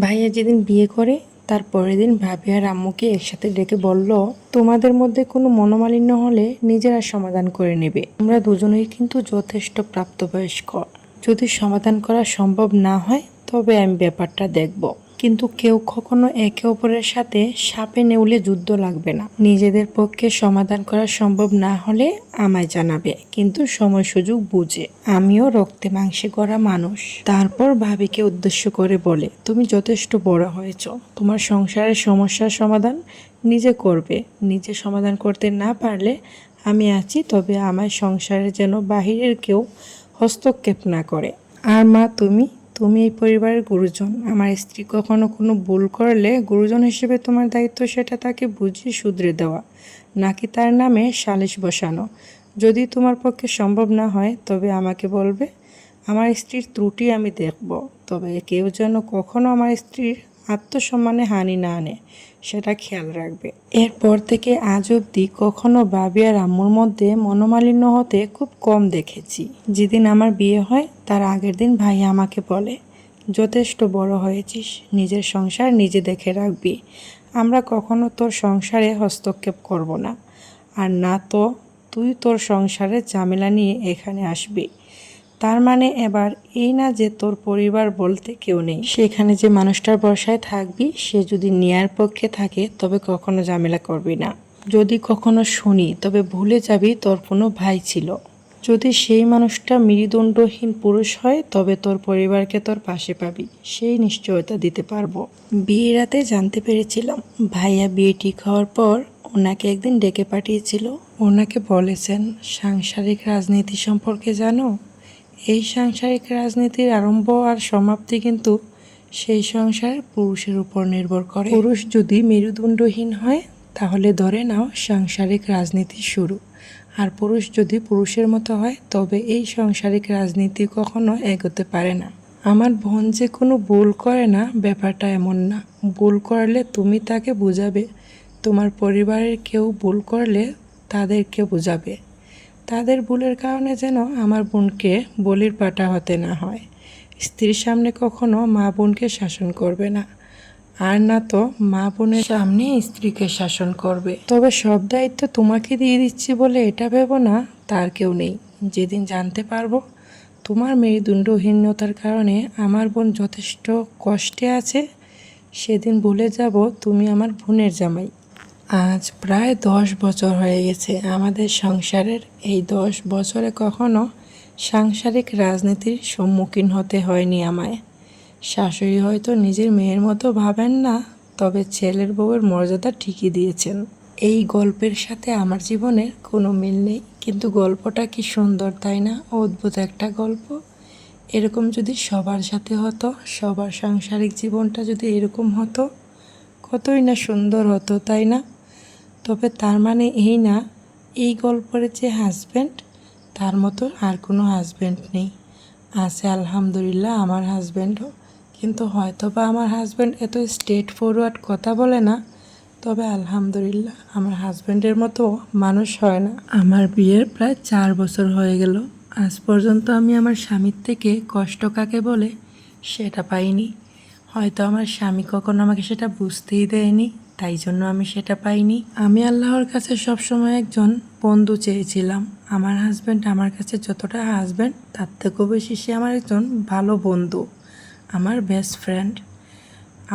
ভাইয়া যেদিন বিয়ে করে, তার পরের দিন ভাবি আর আম্মুকে একসাথে ডেকে বলল, তোমাদের মধ্যে কোনো মনোমালিন্য হলে নিজেরা সমাধান করে নেবে। আমরা দুজনেই কিন্তু যথেষ্ট প্রাপ্তবয়স্ক। যদি সমাধান করা সম্ভব না হয়, তবে আমি ব্যাপারটা দেখব। কিন্তু কেউ কখনো একে অপরের সাথে সাপে নেউলে যুদ্ধ লাগবে না। নিজেদের পক্ষে সমাধান করা সম্ভব না হলে আমায় জানাবে, কিন্তু সময় সুযোগ বুঝে। আমিও রক্তে মাংসে করা মানুষ। তারপর ভাবিকে উদ্দেশ্য করে বলে, তুমি যথেষ্ট বড় হয়েছ। তোমার সংসারের সমস্যার সমাধান নিজে করবে। নিজে সমাধান করতে না পারলে আমি আছি, তবে আমার সংসারে যেন বাহিরের কেউ হস্তক্ষেপ না করে। আর মা, তুমি তুমি এই পরিবারের গুরুজন। আমার স্ত্রী কখনো কোনো ভুল করলে গুরুজন হিসেবে তোমার দায়িত্ব সেটা তাকে বুঝিয়ে শুধরে দেওয়া, নাকি তার নামে সালিশ বসানো। যদি তোমার পক্ষে সম্ভব না হয়, তবে আমাকে বলবে, আমার স্ত্রীর ত্রুটি আমি দেখব। তবে কেউ যেন কখনো আমার স্ত্রীর আত্মসম্মানে হানি না আনে, সেটা খেয়াল রাখবে। এরপর থেকে আজ অবধি কখনো বাবি আর আম্মুর মধ্যে মনোমালিন্য হতে খুব কম দেখেছি। যেদিন আমার বিয়ে হয়, তার আগের দিন ভাই আমাকে বলে, যথেষ্ট বড় হয়েছিস, নিজের সংসার নিজে দেখে রাখবি। আমরা কখনো তোর সংসারে হস্তক্ষেপ করব না। আর না তো, তুই তোর সংসারে ঝামেলা নিয়ে এখানে আসবি। তার মানে এবার এই না যে তোর পরিবার বলতে কেউ নেই। সেখানে যে মানুষটার বর্ষায় থাকবি, সে যদি নেয়ার পক্ষে থাকে, তবে কখনো ঝামেলা করবি না। যদি কখনো শুনি, তবে ভুলে যাবি তোর কোনো ভাই ছিল। যদি সেই মানুষটা মেরুদণ্ডহীন পুরুষ হয়, তবে তোর পরিবারকে তোর পাশে পাবি। সেই নিশ্চয়তা দিতে পারব। বিয়ে রাতে জানতে পেরেছিলাম, ভাইয়া বিয়ে ঠিক হওয়ার পর ওনাকে একদিন ডেকে পাঠিয়েছিল। ওনাকে বলেছেন, সাংসারিক রাজনীতি সম্পর্কে জানো? এই সাংসারিক রাজনীতির আরম্ভ আর সমাপ্তি কিন্তু সেই সংসার পুরুষের উপর নির্ভর করে। পুরুষ যদি মেরুদণ্ডহীন হয়, তাহলে ধরে নাও সাংসারিক রাজনীতি শুরু। আর পুরুষ যদি পুরুষের মতো হয়, তবে এই সাংসারিক রাজনীতি কখনো এগোতে পারে না। আমার বোন যে কোনো ভুল করে না, ব্যাপারটা এমন না। ভুল করলে তুমি তাকে বুঝাবে। তোমার পরিবারের কেউ ভুল করলে তাদেরকে বুঝাবে। তাদের ভুলের কারণে যেন আমার বোনকে বলির পাটা হতে না হয়। স্ত্রীর সামনে কখনো মা বোনকে শাসন করবে না। আর না তো মা বোনের সামনে স্ত্রীকে শাসন করবে। তবে সব দায়িত্ব তোমাকে দিয়ে দিচ্ছি বলে এটা ভেবো না, তার কেউ নেই। যেদিন জানতে পারব, তোমার মেরুদণ্ডহীনতার কারণে আমার বোন যথেষ্ট কষ্টে আছে, সেদিন ভুলে যাব তুমি আমার বোনের জামাই। আজ প্রায় দশ বছর হয়ে গেছে। আমাদের সংসারের এই দশ বছরে কখনো সাংসারিক রাজনীতির সম্মুখীন হতে হয়নি আমায়। শাশুড়ি হয়তো নিজের মেয়ের মতো ভাবেন না, তবে ছেলের বউয়ের মর্যাদা ঠিকই দিয়েছেন। এই গল্পের সাথে আমার জীবনের কোনো মিল নেই, কিন্তু গল্পটা কি সুন্দর, তাই না? অদ্ভুত একটা গল্প। এরকম যদি সবার সাথে হতো, সবার সাংসারিক জীবনটা যদি এরকম হতো, কতই না সুন্দর হতো, তাই না? তবে তার মানে এই না, এই গল্পের যে হাজব্যান্ড তার মতো আর কোনো হাজব্যান্ড নেই। আছে আলহামদুলিল্লাহ আমার হাজব্যান্ডও কিন্তু হয়তো বা আমার হাজব্যান্ড এত স্ট্রেট ফরওয়ার্ড কথা বলে না, তবে আলহামদুলিল্লাহ আমার হাজব্যান্ডের মতো মানুষ হয় না। আমার বিয়ের প্রায় চার বছর হয়ে গেল, আজ পর্যন্ত আমি আমার স্বামীর থেকে কষ্ট কাকে বলে সেটা পাইনি। হয়তো আমার স্বামী কখনো আমাকে সেটা বুঝতেই দেয়নি। তাই জন্য আমি সেটা পাইনি। আমি আল্লাহর কাছে সবসময় একজন বন্ধু চেয়েছিলাম। আমার হাজব্যান্ড আমার কাছে যতটা হাজব্যান্ড তার থেকেও বেশি সে আমার একজন ভালো বন্ধু, আমার বেস্ট ফ্রেন্ড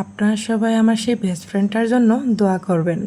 আপনারা সবাই আমার সেই বেস্ট ফ্রেন্ডটার জন্য দোয়া করবেন।